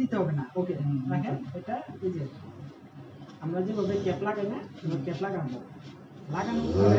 দিতে হবে না। ওকে দেখেন এটা এই যে। আমরা যেভাবে ক্যাপ লাগাই না ক্যাপ লাগাবো লাগানোর পরে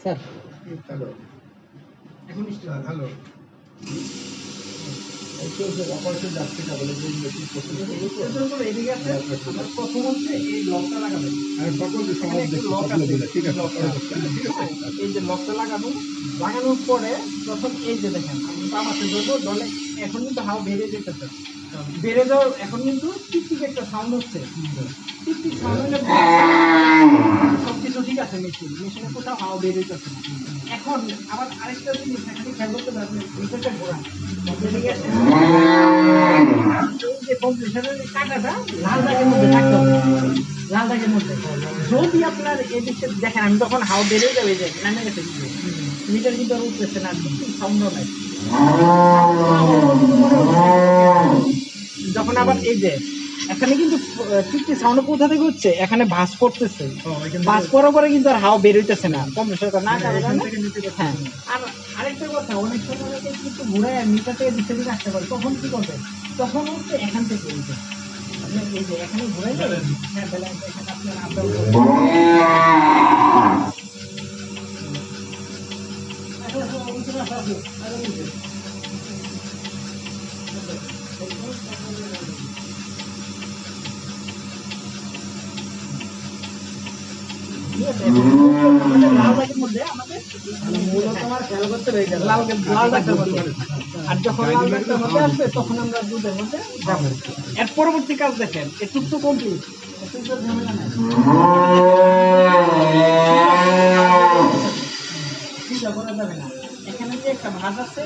স্যার। হ্যালো এখন হ্যালো। অপারেশন যাচ্ছে না বলে যে মেশিন পছন্দ করব তো এটার উপর এদিকে আছে, আমরা প্রথম হচ্ছে এই লকটা লাগাবেন আর সকল সমাজ আছে। ঠিক আছে এই যে লকটা লাগানো লাগানোর পরে প্রথম এই যে দেখেন আমি বাম ধরবো ধরলে এখন কিন্তু হাওয়া বেড়ে যেতেছে। বেড়ে যাওয়ার এখন কিন্তু টিকটিক একটা সাউন্ড হচ্ছে। টিকটিক সাউন্ড সব কিছু ঠিক আছে মেশিন মেশিনে কোথাও হাওয়া বেড়ে যেতেছে না। এখন আবার আরেকটা জিনিস, এখানে খেয়াল করতে পারবেন ভিতরটা ঘোরা যে কম্প্রেসারের কাঁটাটা লাল দাগের মধ্যে লাল দাগের মধ্যে। যদি আপনার এদিকে দেখেন, আমি তখন হাওয়া বেড়ে যাবে যে নামে গেছে মিটার কিন্তু উঠতেছে না সাউন্ডও নাই। যখন আবার এই যে এখানে কিন্তু ফিফটি সাউন্ড কোথা থেকে হচ্ছে এখানে ভাস পড়তেছে ভাস পড়ার পরে কিন্তু আর হাওয়া বের হইতেছে না কম্প্রেসারটা না হ্যাঁ আর আরেকটা কথা অনেক সময় কিন্তু ঘুরে মিটার থেকে দিতে দিতে আসতে পারে তখন কি করবে তখন হচ্ছে এখান থেকে এই যে এই যে এখানে ঘুরে হ্যাঁ ব্যালেন্স এখানে আপনার আপ আর যখন আসবে তখন আমরা দুধের মধ্যে যাব এর পরবর্তী কাজ দেখেন এটুক তো কমপ্লিট ঝামেলা নাই না? একটা ভাঁজ আছে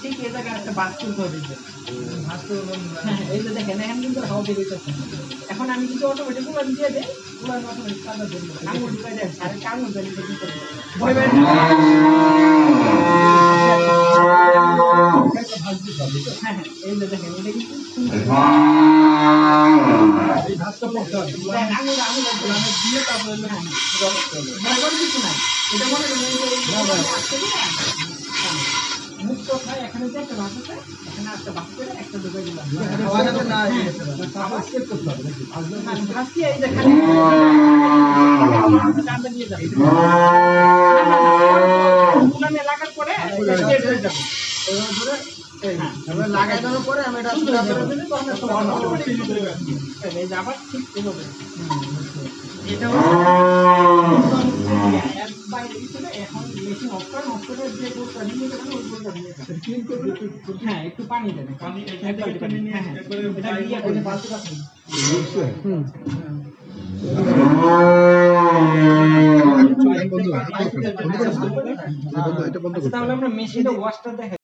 ঠিক এই জায়গায় একটা তুলতে হবে যে। হ্যাঁ, এই যে দেখেন এখানে কিন্তু হাওয়া বেরিয়েছে এখন আমি কিন্তু অটোমেটিক উড়ান দিয়ে দেই উড়ান অটোমেটিক কাজা দিয়ে দেবো আঙুল ঢুকাই দেয় দিয়ে দিতে হ্যাঁ হ্যাঁ এই যে দেখেন এটা কিন্তু দিয়ে কিছু নাই। এটা মুক্ত হয় এখানে যে একটা আছে এখানে একটা করে একটা দিলাম হ্যাঁ, এই যাবে পরে হয়ে হ্যাঁ। আমি এটা সুন্দর সুন্দর করে করে দিলে তখন একটা তখন ভালো হবে। automatic চলে যাবে। এই যে আবার ঠিক এভাবে এটা হ্যাঁ একটু পানি দেবেন পানি একবার পানি হ্যাঁ হ্যাঁ এটা ইয়ে করে বালতি রাখুন বুঝছে হুম বন্ধু বন্ধু এটা বন্ধ আচ্ছা, করতে তাহলে আমরা মেশিনটা ওয়াশটা দেখাই